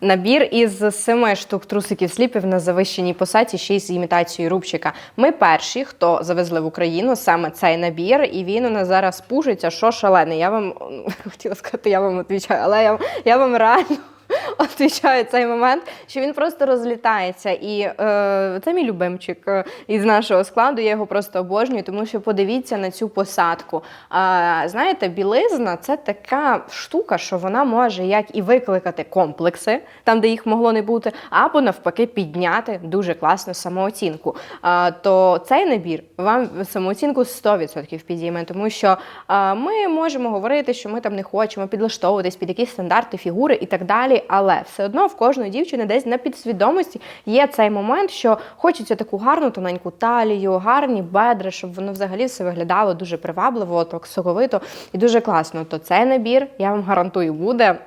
Набір із семи штук трусиків сліпів на завищеній посаді, ще й з імітацією рубчика. Ми перші, хто завезли в Україну саме цей набір, і він у нас зараз пушиться, що шалений. Я вам хотіла сказати, я вам відповідаю, але я, я вам реально. Отвічаю цей момент, що він просто розлітається. І е, це мій любимчик е, із нашого складу. Я його просто обожнюю, тому що подивіться на цю посадку. А, знаєте, білизна це така штука, що вона може як і викликати комплекси, там, де їх могло не бути, або навпаки підняти дуже класну самооцінку. А, то цей набір вам самооцінку 100% підійме, тому що а, ми можемо говорити, що ми там не хочемо підлаштовуватись під якісь стандарти, фігури і так далі. Але все одно в кожної дівчини десь на підсвідомості є цей момент, що хочеться таку гарну тоненьку талію, гарні бедра, щоб воно взагалі все виглядало дуже привабливо, так соковито і дуже класно. То цей набір, я вам гарантую, буде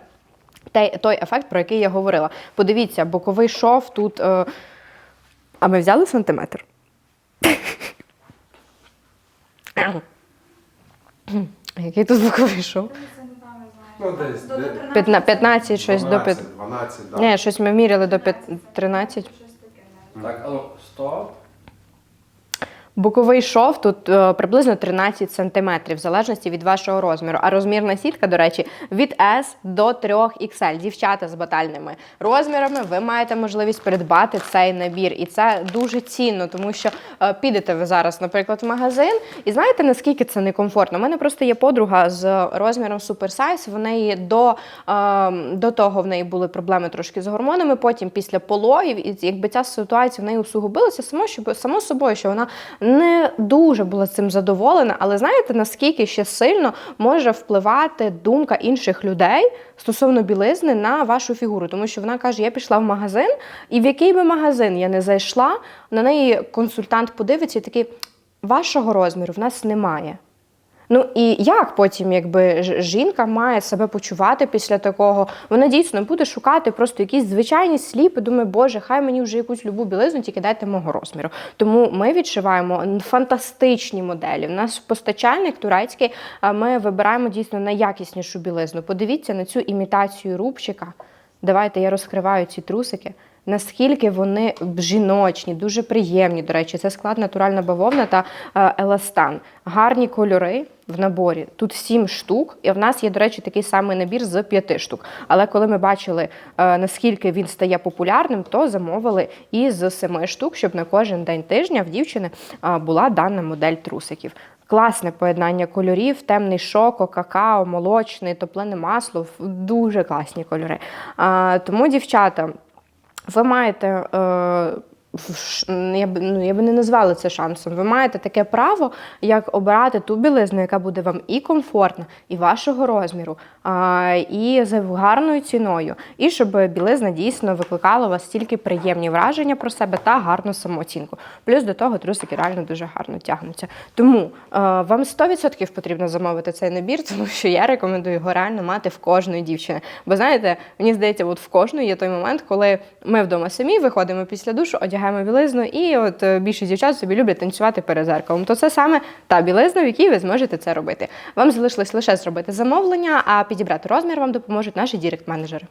той, той ефект, про який я говорила. Подивіться, боковий шов тут. Е... А ми взяли сантиметр? Який тут боковий шов? Ну, десь До де- 13. П'ятна- 15, щось до 5. 12, 12, да. Ні, щось ми міряли до п'ят- 13. Так, а ну, стоп. Боковий шов тут е, приблизно 13 см, в залежності від вашого розміру. А розмірна сітка, до речі, від S до 3XL. Дівчата з батальними розмірами, ви маєте можливість придбати цей набір. І це дуже цінно, тому що е, підете ви зараз, наприклад, в магазин, і знаєте, наскільки це некомфортно. У мене просто є подруга з розміром суперсайз. В неї до, е, до того в неї були проблеми трошки з гормонами. Потім після пологів, і якби ця ситуація в неї усугубилася, само, що, само собою, що вона не дуже була цим задоволена, але знаєте, наскільки ще сильно може впливати думка інших людей стосовно білизни на вашу фігуру. Тому що вона каже: я пішла в магазин, і в який би магазин я не зайшла, на неї консультант подивиться і такий: вашого розміру в нас немає. Ну і як потім, якби жінка має себе почувати після такого? Вона дійсно буде шукати просто якісь звичайні сліпи. Думає, боже, хай мені вже якусь любу білизну, тільки дайте мого розміру. Тому ми відшиваємо фантастичні моделі. У нас постачальник турецький. а Ми вибираємо дійсно найякіснішу білизну. Подивіться на цю імітацію рубчика. Давайте я розкриваю ці трусики. Наскільки вони жіночні, дуже приємні. До речі, це склад натуральна бавовна та е, еластан. Гарні кольори в наборі. Тут сім штук, і в нас є, до речі, такий самий набір з п'яти штук. Але коли ми бачили, е, наскільки він стає популярним, то замовили і з семи штук, щоб на кожен день тижня в дівчини була дана модель трусиків. Класне поєднання кольорів, темний шоко, какао, молочний, топлене масло. Дуже класні кольори. А, тому, дівчата, ви маєте. Е, я б ну я би не назвала це шансом. Ви маєте таке право, як обирати ту білизну, яка буде вам і комфортна, і вашого розміру, а, і за гарною ціною, і щоб білизна дійсно викликала у вас тільки приємні враження про себе та гарну самооцінку. Плюс до того трусики реально дуже гарно тягнуться. Тому е, вам 100% потрібно замовити цей набір, тому що я рекомендую його реально мати в кожної дівчини. Бо знаєте, мені здається, от в кожної є той момент, коли ми вдома самі виходимо після душу, одягаємо білизну, і от е, більшість дівчат собі люблять танцювати перед зеркалом. То це саме та білизна, в якій ви зможете це робити. Вам залишилось лише зробити замовлення, а підібрати розмір вам допоможуть наші дірект-менеджери.